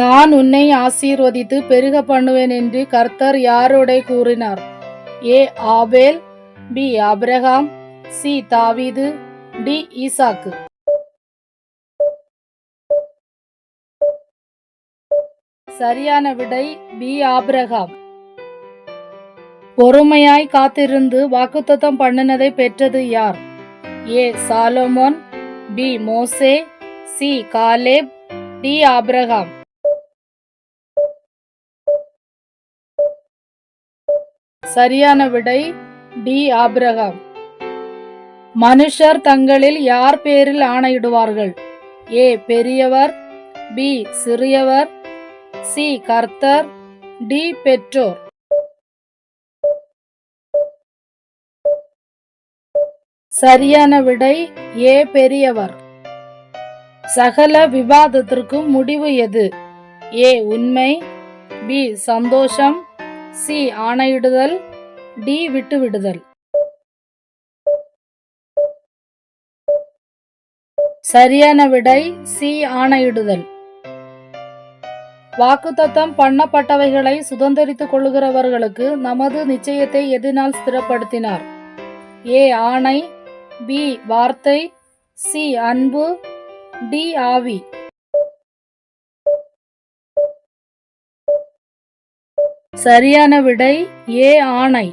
நான் உன்னை ஆசீர்வதித்து பெருக பண்ணுவேன் என்று கர்த்தர் யாரோடே கூறினார். A Abel B Abraham C தாவீது டி ஈசாக்கு. சரியான விடை பி ஆப்ரஹாம் பொறுமையாய் காத்திருந்து வாக்குத்தத்தம் பண்ணினதை பெற்றது யார்? ஏ சாலோமோன் பி மோசே சி காலேப் டி ஆப்ரஹாம் சரியான விடை டி. ஆபிரகாம். மனுஷர் தங்களில் யார் பேரில் ஆணையிடுவார்கள்? ஏ. பெரியவர் பி. சிறியவர் சி. கர்த்தர் டி. பெற்றோர். சரியான விடை ஏ. பெரியவர். சகல விவாதத்திற்கும் முடிவு எது? ஏ. உண்மை பி. சந்தோஷம் சி ஆணையிடுதல் டி விட்டுவிடுதல். சரியான விடை சி ஆணையிடுதல். வாக்குத்தத்தம் பண்ணப்பட்டவைகளை சுதந்திரித்துக் கொள்ளுகிறவர்களுக்கு நமது நிச்சயத்தை எதினால் ஸ்திரப்படுத்தினார். ஏ ஆணை பி வார்த்தை சி அன்பு டி ஆவி. சரியான விடை ஏ ஆணை.